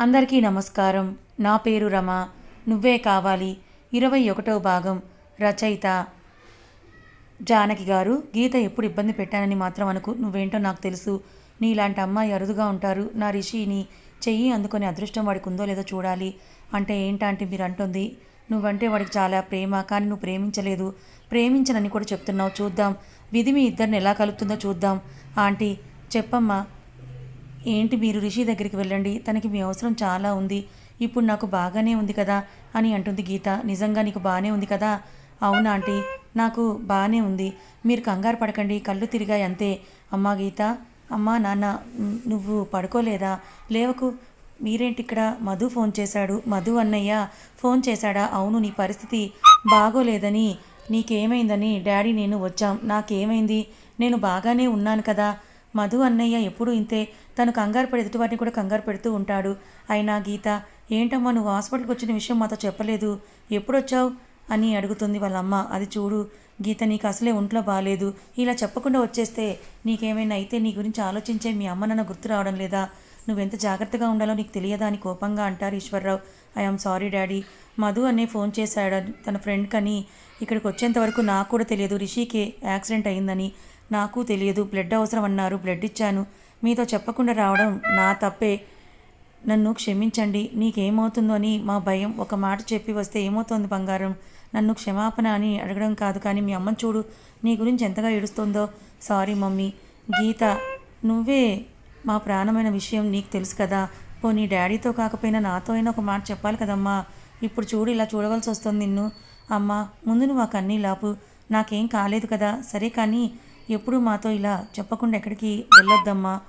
అందరికీ నమస్కారం. నా పేరు రమ. నువ్వే కావాలి. ఇరవై ఒకటో భాగం. రచయిత జానకి గారు గీత ఎప్పుడు ఇబ్బంది పెట్టానని మాత్రం అనుకు నువ్వేంటో నాకు తెలుసు. నీలాంటి అమ్మాయి అరుదుగా ఉంటారు. నా రిషిని చెయ్యి అందుకొని అదృష్టం వాడికి ఉందో లేదో చూడాలి. అంటే ఏంటంటే మీరు అంటుంది నువ్వంటే వాడికి చాలా ప్రేమ కానీ నువ్వు ప్రేమించలేదు. ప్రేమించనని కూడా చెప్తున్నావు. చూద్దాం. విధి మీ ఇద్దరిని ఎలా కలుపుతుందో చూద్దాం. ఆంటీ చెప్పమ్మా. ఏంటి మీరు రిషి దగ్గరికి వెళ్ళండి తనకి మీ అవసరం చాలా ఉంది. ఇప్పుడు నాకు బాగానే ఉంది కదా అని అంటుంది గీత. నిజంగా నీకు బాగానే ఉంది కదా? అవునా ఆంటీ నాకు బాగానే ఉంది. మీరు కంగారు పడకండి కళ్ళు తిరిగాయి అంతే. అమ్మా గీత అమ్మా నాన్న నువ్వు పడుకోలేదా? లేవకు. మీరేంటి ఇక్కడ మధు ఫోన్ చేశాడు. మధు అన్నయ్య ఫోన్ చేశాడా? అవును నీ పరిస్థితి బాగోలేదని. నీకేమైందని డాడీ నేను వచ్చాం. నాకేమైంది? నేను బాగానే ఉన్నాను కదా. మధు అన్నయ్య ఎప్పుడూ ఇంతే. తను కంగారు పడి ఎదుటివాటిని కూడా కంగారు పెడుతూ ఉంటాడు. అయినా గీత ఏంటమ్మా నువ్వు హాస్పిటల్కి వచ్చిన విషయం మాతో చెప్పలేదు. ఎప్పుడొచ్చావు? అని అడుగుతుంది వాళ్ళ అమ్మ అది చూడు గీత నీకు అసలే ఒంట్లో బాగాలేదు ఇలా చెప్పకుండా వచ్చేస్తే నీకేమైనా అయితే నీ గురించి ఆలోచించే మీ అమ్మ నాన్న గుర్తు రావడం లేదా? నువ్వెంత జాగ్రత్తగా ఉండాలో నీకు తెలియదా? అని కోపంగా అంటారు Eshwar Rao. I'm sorry daddy. Madhu అనే ఫోన్ చేశాడు. తన ఫ్రెండ్ కని ఇక్కడికి వచ్చేంత వరకు నాకు కూడా తెలియదు. రిషికి యాక్సిడెంట్ అయిందని. నాకు తెలియదు. బ్లడ్ అవసరం అన్నారు. బ్లడ్ ఇచ్చాను. మీతో చెప్పకుండా రావడం నా తప్పే. నన్ను క్షమించండి. నీకేమవుతుందో అని మా భయం ఒక మాట చెప్పి వస్తే ఏమవుతోంది బంగారం? నన్ను క్షమాపణ అని అడగడం కాదు కానీ మీ అమ్మని చూడు. నీ గురించి ఎంతగా ఏడుస్తుందో. Sorry mummy. గీత నువ్వే మా ప్రాణమైన విషయం నీకు తెలుసు కదా. పో నీ డాడీతో కాకపోయినా నాతో అయినా ఒక మాట చెప్పాలి కదమ్మా. ఇప్పుడు చూడు ఇలా చూడవలసి వస్తుంది నిన్ను. అమ్మా ముందు నువ్వు ఆ కన్నీ లాపు నాకేం కాలేదు కదా. సరే కానీ ఎప్పుడు మాతో ఇలా చెప్పకుండా ఎక్కడికి వెళ్ళొద్దమ్మా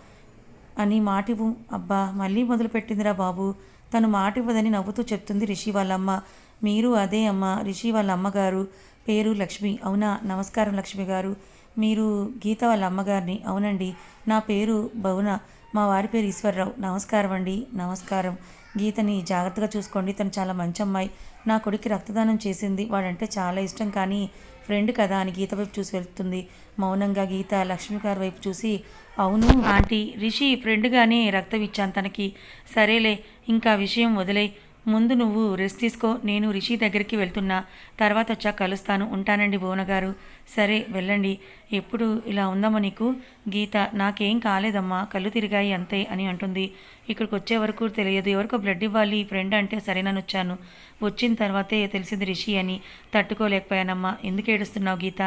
అని మాటివు అబ్బా మళ్ళీ మొదలుపెట్టిందిరా బాబు. తను మాటివ్వదని నవ్వుతూ చెప్తుంది రిషి వాళ్ళమ్మ. మీరు అదే అమ్మ రిషి వాళ్ళ అమ్మగారు పేరు లక్ష్మి. అవునా? నమస్కారం లక్ష్మి గారు. మీరు గీత వాళ్ళ అమ్మగారిని అవునండి. నా పేరు భవన. మా వారి పేరు ఈశ్వరరావు. నమస్కారం అండి. నమస్కారం. గీతని జాగ్రత్తగా చూసుకోండి. తను చాలా మంచి అమ్మాయి. నా కొడుక్కి రక్తదానం చేసింది. వాడంటే చాలా ఇష్టం. కానీ ఫ్రెండ్ కదా అని గీత వైపు చూసి వెళ్తుంది. మౌనంగా గీత లక్ష్మి గారి వైపు చూసి అవును ఆంటీ రిషి ఫ్రెండ్గానే రక్తం ఇచ్చాను తనకి. సరేలే ఇంకా విషయం వదిలే ముందు నువ్వు రెస్ట్ తీసుకో నేను రిషి దగ్గరికి వెళ్తున్నా. తర్వాత వచ్చాక కలుస్తాను ఉంటానండి భువన గారు సరే వెళ్ళండి. ఎప్పుడు ఇలా ఉందమ్మా నీకు? గీత నాకేం కాలేదమ్మా కళ్ళు తిరిగాయి అంతే అని అంటుంది. ఇక్కడికి వచ్చే వరకు తెలియదు ఎవరికో బ్లడ్ ఇవ్వాలి ఫ్రెండ్ అంటే సరేనని వచ్చాను. వచ్చిన తర్వాతే తెలిసింది రిషి అని. తట్టుకోలేకపోయానమ్మా. ఎందుకు ఏడుస్తున్నావు గీత?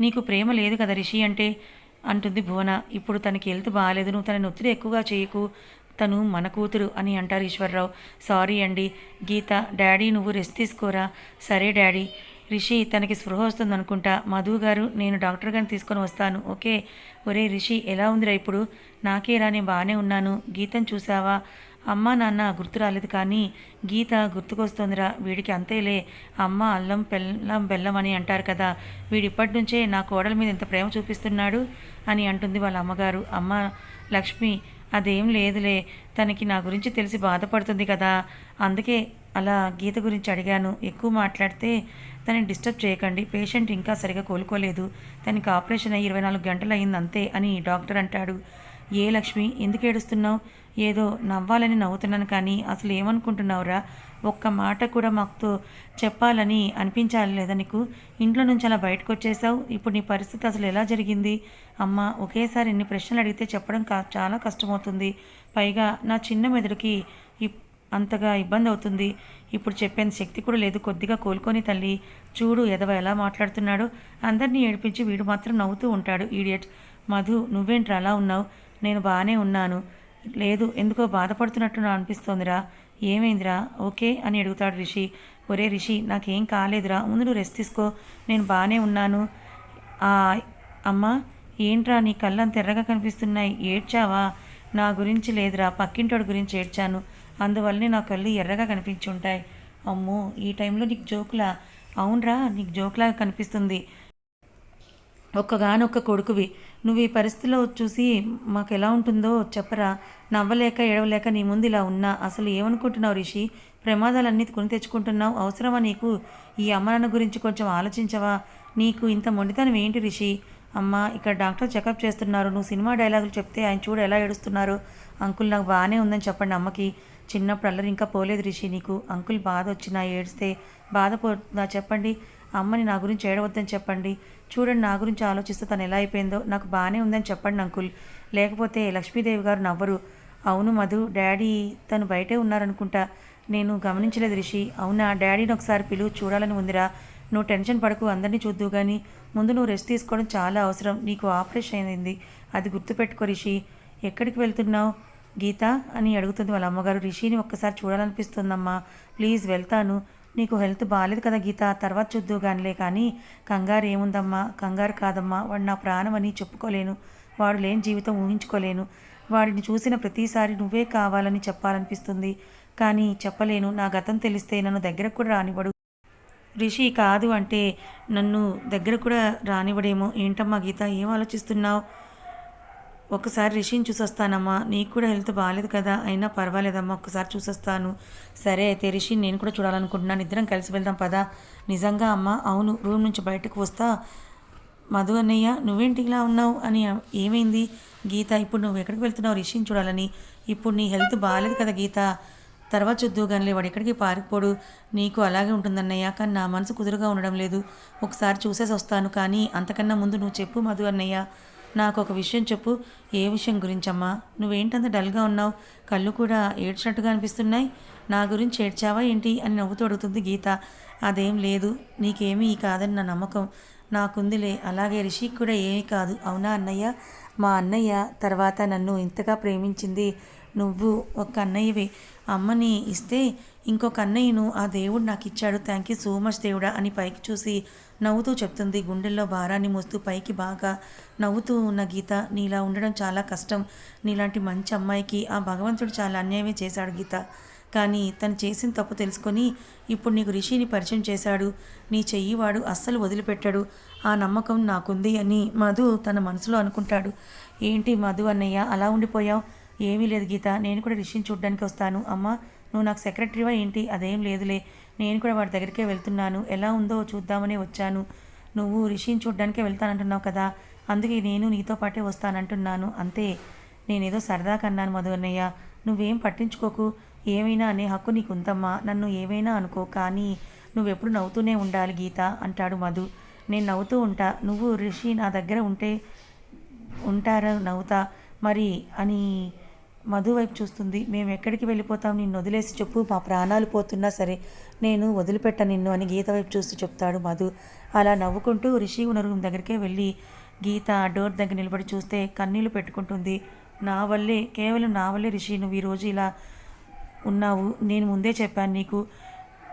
నీకు ప్రేమ లేదు కదా రిషి అంటే? అంటుంది భువన. ఇప్పుడు తనకి హెల్త్ బాగాలేదు నువ్వు తనని ఒత్తిడి ఎక్కువగా చేయకు. తను మన కూతురు అని అంటారు ఈశ్వరరావు. సారీ అండి. గీత డాడీ నువ్వు రెస్ట్ తీసుకోరా? సరే డాడీ. రిషి తనకి స్పృహ వస్తుంది అనుకుంటా మధు గారు నేను డాక్టర్ గారిని తీసుకొని వస్తాను. ఓకే. ఒరే రిషి ఎలా ఉందిరా ఇప్పుడు? నాకే నేను బాగానే ఉన్నాను. గీతను చూసావా? అమ్మ నాన్న గుర్తు రాలేదు కానీ గీత గుర్తుకొస్తోందిరా. వీడికి అంతేలే. అమ్మ అల్లం బెల్లం బెల్లం అని అంటారు కదా. వీడిప్పటి నుంచే నా కోడల మీద ఇంత ప్రేమ చూపిస్తున్నాడు అని అంటుంది వాళ్ళ అమ్మగారు. అమ్మ లక్ష్మి అదేం లేదులే. తనకి నా గురించి తెలిసి బాధపడుతుంది కదా. అందుకే అలా గీత గురించి అడిగాను. ఎక్కువ మాట్లాడితే తనని డిస్టర్బ్ చేయకండి. పేషెంట్ ఇంకా సరిగా కోలుకోలేదు. తనకి ఆపరేషన్ అయ్యి ఇరవై నాలుగు గంటలు అయింది అంతే అని డాక్టర్ అంటాడు. ఏ లక్ష్మి? ఎందుకు ఏడుస్తున్నావు? ఏదో నవ్వాలని నవ్వుతున్నాను కానీ అసలు ఏమనుకుంటున్నావురా? ఒక్క మాట కూడా మాకు చెప్పాలని అనిపించాలి లేదా నీకు? ఇంట్లో నుంచి అలా బయటకు వచ్చేసావు? ఇప్పుడు నీ పరిస్థితి అసలు ఎలా జరిగింది? అమ్మ ఒకేసారి ఇన్ని ప్రశ్నలు అడిగితే చెప్పడం కా చాలా కష్టమవుతుంది. పైగా నా చిన్న మెదడుకి అంతగా ఇబ్బంది అవుతుంది. ఇప్పుడు చెప్పేంత శక్తి కూడా లేదు. కొద్దిగా కోలుకొని తల్లి చూడు ఎదవ ఎలా మాట్లాడుతున్నాడు. అందరినీ ఏడిపించి వీడు మాత్రం నవ్వుతూ ఉంటాడు ఈడియట్ మధు నువ్వేంట్రా అలా ఉన్నావు? నేను బాగానే ఉన్నాను. లేదు ఎందుకో బాధపడుతున్నట్టు నా అనిపిస్తోందిరా. ఏమైందిరా? ఓకే అని అడుగుతాడు రిషి. ఒరే రిషి నాకేం కాలేదురా. ముందు నువ్వు రెస్ట్ తీసుకో. నేను బాగానే ఉన్నాను. ఆ, అమ్మా ఏంట్రా నీ కళ్ళు అంత ఎర్రగా కనిపిస్తున్నాయి. ఏడ్చావా? నా గురించి లేదురా. పక్కింటోడి గురించి ఏడ్చాను. అందువల్లనే నా కళ్ళు ఎర్రగా కనిపించి ఉంటాయి అమ్మో ఈ టైంలో నీకు జోకులా? అవునరా నీకు జోకులాగా కనిపిస్తుంది. ఒక్కగానొక్క కొడుకువి. నువ్వు ఈ పరిస్థితిలో చూసి మాకు ఎలా ఉంటుందో చెప్పరా. నవ్వలేక ఏడవలేక నీ ముందు ఇలా ఉన్నా. అసలు ఏమనుకుంటున్నావు రిషి? ప్రమాదాలన్నీ కొని తెచ్చుకుంటున్నావు. అవసరమా నీకు? ఈ అమ్మ నాన్న గురించి కొంచెం ఆలోచించవా? నీకు ఇంత మొండితనం ఏంటి రిషి? అమ్మ ఇక్కడ డాక్టర్ చెకప్ చేస్తున్నారు. నువ్వు సినిమా డైలాగులు చెప్తే ఆయన చూడు ఎలా ఏడుస్తున్నారు. అంకుల్ నాకు బాగానే ఉందని చెప్పండి అమ్మకి. చిన్నప్పుడు అల్లరి ఇంకా పోలేదు రిషి నీకు. అంకుల్ బాధ వచ్చినా ఏడిస్తే బాధపో చెప్పండి. అమ్మని నా గురించి ఏడవద్దని చెప్పండి. చూడండి నా గురించి ఆలోచిస్తే తను ఎలా అయిపోయిందో. నాకు బాగానే ఉందని చెప్పండి అంకుల్. లేకపోతే లక్ష్మీదేవి గారు నవ్వరు. అవును మధు డాడీ తను బయటే ఉన్నారనుకుంటా. నేను గమనించలేదు రిషి. అవునా డాడీని ఒకసారి పిలువు చూడాలని ఉందిరా. నువ్వు టెన్షన్ పడకు అందరినీ చూద్దు కానీ ముందు నువ్వు రెస్ట్ తీసుకోవడం చాలా అవసరం. నీకు ఆపరేషన్ అయింది. అది గుర్తుపెట్టుకో రిషి. ఎక్కడికి వెళ్తున్నావు? గీత అని అడుగుతుంది వాళ్ళ అమ్మగారు. రిషిని ఒక్కసారి చూడాలనిపిస్తుందమ్మా. ప్లీజ్ వెళ్తాను. నీకు హెల్త్ బాగాలేదు కదా గీత తర్వాత చూద్దు కానిలే కానీ కంగారు ఏముందమ్మా? కంగారు కాదమ్మా. వాడు నా ప్రాణం అని చెప్పుకోలేను. వాడు లేని జీవితం ఊహించుకోలేను. వాడిని చూసిన ప్రతిసారి నువ్వే కావాలని చెప్పాలనిపిస్తుంది. కానీ చెప్పలేను. నా గతం తెలిస్తే నన్ను దగ్గరకు కూడా రానివ్వడు. రిషి కాదు అంటే నన్ను దగ్గర కూడా రానివ్వడేమో. ఏంటమ్మా గీత? ఏం ఆలోచిస్తున్నావు? ఒకసారి రిషిని చూసొస్తానమ్మా. నీకు కూడా హెల్త్ బాగాలేదు కదా అయినా పర్వాలేదమ్మా ఒక్కసారి చూసొస్తాను. సరే అయితే రిషిని నేను కూడా చూడాలనుకుంటున్నాను ఇద్దరం కలిసి వెళ్దాం పదా. నిజంగా అమ్మా అవును రూమ్ నుంచి బయటకు వస్తా. మధు అన్నయ్య నువ్వేంటి ఇలా ఉన్నావు అని ఏమైంది? గీత ఇప్పుడు నువ్వు ఎక్కడికి వెళ్తున్నావు రిషిని చూడాలని? ఇప్పుడు నీ హెల్త్ బాగాలేదు కదా గీత. తర్వాత చూద్దు కానీ వాడు ఎక్కడికి పారిపోడు. నీకు అలాగే ఉంటుందన్నయ్య కానీ నా మనసు కుదురుగా ఉండడం లేదు. ఒకసారి చూసేసి వస్తాను కానీ అంతకన్నా ముందు నువ్వు చెప్పు మధు అన్నయ్య. నాకు ఒక విషయం చెప్పు. ఏ విషయం గురించమ్మా? నువ్వేంటంత డల్గా ఉన్నావు? కళ్ళు కూడా ఏడ్చినట్టుగా అనిపిస్తున్నాయి. నా గురించి ఏడ్చావా ఏంటి? అని నవ్వుతూ అడుగుతుంది గీత. అదేం లేదు. నీకేమీ కాదని నా నమ్మకం. నాకుందిలే. అలాగే రిషిక్ కూడా ఏమీ కాదు. అవునా అన్నయ్య? మా అన్నయ్య తర్వాత నన్ను ఇంతగా ప్రేమించింది నువ్వు ఒక అన్నయ్యవే. అమ్మని ఇస్తే ఇంకొక అన్నయ్యను ఆ దేవుడు నాకు ఇచ్చాడు థ్యాంక్ యూ సో మచ్ దేవుడా అని పైకి చూసి నవ్వుతూ చెప్తుంది. గుండెల్లో భారాన్ని మోస్తూ పైకి బాగా నవ్వుతూ ఉన్న గీత నీలా ఉండడం చాలా కష్టం. నీలాంటి మంచి అమ్మాయికి ఆ భగవంతుడు చాలా అన్యాయమే చేశాడు గీత. కానీ తను చేసిన తప్పు తెలుసుకొని ఇప్పుడు నీకు రిషిని పరిచయం చేశాడు. నీ చెయ్యి వాడు అస్సలు వదిలిపెట్టాడు. ఆ నమ్మకం నాకుంది అని మధు తన మనసులో అనుకుంటాడు. ఏంటి మధు అన్నయ్య అలా ఉండిపోయావు? ఏమీ లేదు గీత నేను కూడా రిషిని చూడ్డానికి వస్తాను. అమ్మ నువ్వు నాకు సెక్రటరీవా ఏంటి? అదేం లేదులే. నేను కూడా వాడి దగ్గరికే వెళ్తున్నాను. ఎలా ఉందో చూద్దామనే వచ్చాను. నువ్వు రిషిని చూడడానికే వెళ్తానంటున్నావు కదా. అందుకే నేను నీతో పాటే వస్తానంటున్నాను. అంతే. నేనేదో సరదా కన్నాను మధు అన్నయ్య నువ్వేం పట్టించుకోకు. ఏమైనా అనే హక్కు నీకు ఉందమ్మా నన్ను ఏమైనా అనుకో. కానీ నువ్వెప్పుడు నవ్వుతూనే ఉండాలి గీత అంటాడు మధు. నేను నవ్వుతూ ఉంటా. నువ్వు రిషి నా దగ్గర ఉంటే ఉంటారా నవ్వుతా? మరి అని మధు వైపు చూస్తుంది. మేము ఎక్కడికి వెళ్ళిపోతాం? నిన్ను వదిలేసి చెప్పు. మా ప్రాణాలు పోతున్నా సరే నేను వదిలిపెట్ట నిన్ను అని గీత వైపు చూస్తూ చెప్తాడు మధు. అలా నవ్వుకుంటూ రిషి ఉన్న రూమ్ దగ్గరికే వెళ్ళి గీత డోర్ దగ్గర నిలబడి చూస్తే కన్నీళ్ళు పెట్టుకుంటుంది. నా వల్లే కేవలం నా వల్లే రిషి నువ్వు ఈరోజు ఇలా ఉన్నావు. నేను ముందే చెప్పాను నీకు.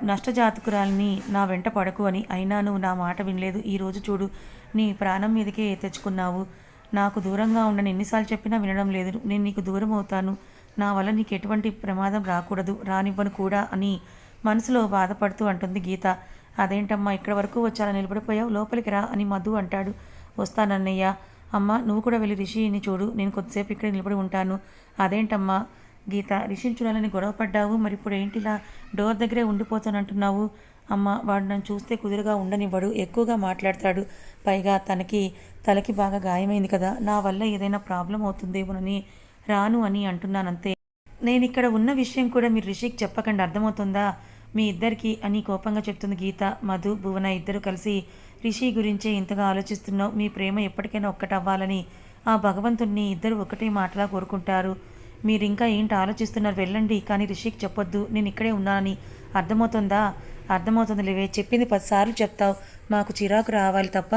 నష్టజాతకురాల్ని నా వెంట పడకు అని. అయినా నువ్వు నా మాట వినలేదు. ఈరోజు చూడు నీ ప్రాణం మీదకే తెచ్చుకున్నావు. నాకు దూరంగా ఉండని ఎన్నిసార్లు చెప్పినా వినడం లేదు. నేను నీకు దూరం అవుతాను. నా వల్ల నీకు ఎటువంటి ప్రమాదం రాకూడదు. రానివ్వను కూడా అని మనసులో బాధపడుతూ అంటుంది గీత. అదేంటమ్మా ఇక్కడ వరకు వచ్చాలా? నిలబడిపోయావు? లోపలికి రా అని మధు అంటాడు. వస్తానన్నయ్య. అమ్మ నువ్వు కూడా వెళ్ళి రిషిని చూడు. నేను కొద్దిసేపు ఇక్కడ నిలబడి ఉంటాను. అదేంటమ్మా? గీత రిషిని చూడాలని గొడవపడ్డావు. మరి ఇప్పుడు ఏంటిలా? డోర్ దగ్గరే ఉండిపోతానంటున్నావు. అమ్మ వాడు నన్ను చూస్తే కుదురుగా ఉండనివ్వడు ఎక్కువగా మాట్లాడతాడు. పైగా తనకి తలకి బాగా గాయమైంది కదా నా వల్ల ఏదైనా ప్రాబ్లం అవుతుందేమోనని రాను అని అంటున్నానంతే. నేను ఇక్కడ ఉన్న విషయం కూడా మీరు రిషికి చెప్పకండి అర్థమవుతుందా? మీ ఇద్దరికి అని కోపంగా చెప్తుంది గీత మధు భువన ఇద్దరు కలిసి రిషి గురించే ఇంతగా ఆలోచిస్తున్నావు మీ ప్రేమ ఎప్పటికైనా ఒక్కటవ్వాలని. ఆ భగవంతుణ్ణి ఇద్దరు ఒకటే మాటలా కోరుకుంటారు. మీరు ఇంకా ఏంటి ఆలోచిస్తున్నారు? వెళ్ళండి కానీ రిషికి చెప్పొద్దు నేను ఇక్కడే ఉన్నానని. అర్థమవుతుందా? అర్థమవుతుంది లేవే చెప్పింది పదిసార్లు చెప్తావు. మాకు చిరాకు రావాలి తప్ప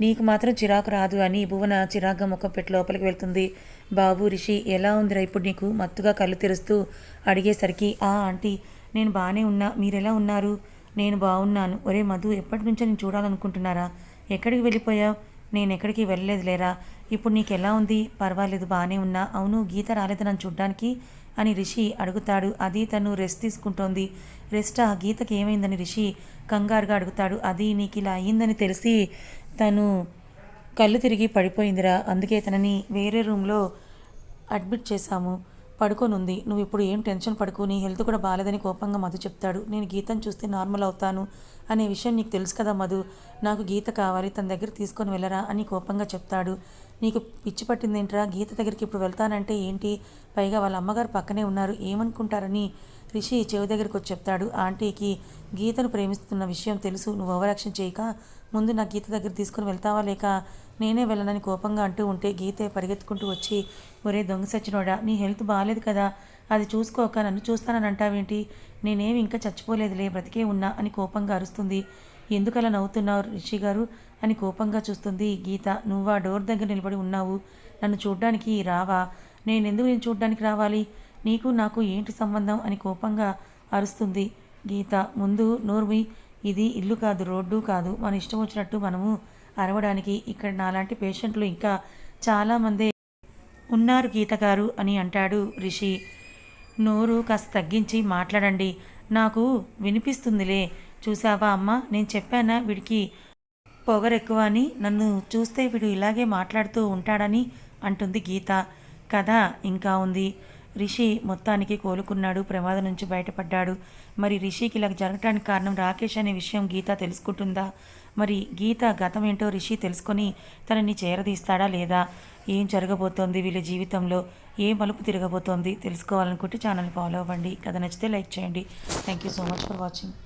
నీకు మాత్రం చిరాకు రాదు అని భువన చిరాగ్గా ముఖం పెట్టి లోపలికి వెళ్తుంది. బాబు రిషి ఎలా ఉందిరా ఇప్పుడు నీకు? మత్తుగా కళ్ళు తెరుస్తూ అడిగేసరికి ఆ ఆంటీ నేను బాగానే ఉన్నా మీరెలా ఉన్నారు? నేను బాగున్నాను ఒరే మధు ఎప్పటి నుంచో నేను చూడాలనుకుంటున్నారా? ఎక్కడికి వెళ్ళిపోయావు? నేను ఎక్కడికి వెళ్ళలేదు లేరా ఇప్పుడు నీకు ఎలా ఉంది? పర్వాలేదు బాగానే ఉన్నా. అవును గీత రాలేదు నన్ను చూడ్డానికి? అని రిషి అడుగుతాడు. అది తను రెస్ట్ తీసుకుంటోంది. రెస్ట్? ఆ గీతకి ఏమైందని రిషి కంగారుగా అడుగుతాడు. అది నీకు ఇలా అయ్యిందని తెలిసి తను కళ్ళు తిరిగి పడిపోయిందిరా. అందుకే తనని వేరే రూమ్లో అడ్మిట్ చేశాము. పడుకొనుంది నువ్వు ఇప్పుడు ఏం టెన్షన్ పడుకు. నీ హెల్త్ కూడా బాగాలేదని కోపంగా మధు చెప్తాడు. నేను గీతను చూస్తే నార్మల్ అవుతాను అనే విషయం నీకు తెలుసు కదా మధు. నాకు గీత కావాలి. తన దగ్గర తీసుకొని వెళ్ళరా అని కోపంగా చెప్తాడు. నీకు పిచ్చి పట్టిందేంట్రా గీత దగ్గరికి ఇప్పుడు వెళ్తానంటే ఏంటి? పైగా వాళ్ళ అమ్మగారు పక్కనే ఉన్నారు. ఏమనుకుంటారని రిషి చెవి దగ్గరికి వచ్చి చెప్తాడు. ఆంటీకి గీతను ప్రేమిస్తున్న విషయం తెలుసు. నువ్వు ఓవరాక్షన్ చేయక ముందు నా గీత దగ్గర తీసుకుని వెళ్తావా లేక నేనే వెళ్ళనని కోపంగా అంటూ ఉంటే గీతే పరిగెత్తుకుంటూ వచ్చి ఒరే దొంగ సచ్చినోడా నీ హెల్త్ బాగాలేదు కదా. అది చూసుకోక నన్ను చూస్తానని అంటావేంటి? నేనేమి ఇంకా చచ్చిపోలేదులే బ్రతికే ఉన్నా అని కోపంగా అరుస్తుంది. ఎందుకలా నవ్వుతున్నావు రిషి గారు? అని కోపంగా చూస్తుంది గీత. నువ్వు ఆ డోర్ దగ్గర నిలబడి ఉన్నావు? నన్ను చూడ్డానికి రావా? నేనెందుకు నేను చూడ్డానికి రావాలి? నీకు నాకు ఏంటి సంబంధం? అని కోపంగా అరుస్తుంది గీత. ముందు నోర్మి ఇది ఇల్లు కాదు రోడ్డు కాదు. మన ఇష్టం వచ్చినట్టు మనము అరవడానికి ఇక్కడ నాలాంటి పేషెంట్లు ఇంకా చాలామంది ఉన్నారు గీత గారు అని అంటాడు రిషి. నోరు కాస్త తగ్గించి మాట్లాడండి. నాకు వినిపిస్తుందిలే. చూసావా అమ్మ? నేను చెప్పానా వీడికి పొగరెక్కువ అని నన్ను చూస్తే వీడు ఇలాగే మాట్లాడుతూ ఉంటాడని అంటుంది గీత. కథ ఇంకా ఉంది. రిషి మొత్తానికి కోలుకున్నాడు ప్రమాదం నుంచి బయటపడ్డాడు. మరి రిషికి ఇలా జరగటానికి కారణం రాకేష్ అనే విషయం గీత తెలుసుకుంటుందా? మరి గీత గతం ఏంటో రిషి తెలుసుకొని తనని చేరదీస్తాడా లేదా? ఏం జరగబోతోంది వీళ్ళ జీవితంలో? ఏ మలుపు తిరగబోతోంది? తెలుసుకోవాలనుకుంటే ఛానల్ ఫాలో అవ్వండి. కథ నచ్చితే లైక్ చేయండి. Thank you so much for watching.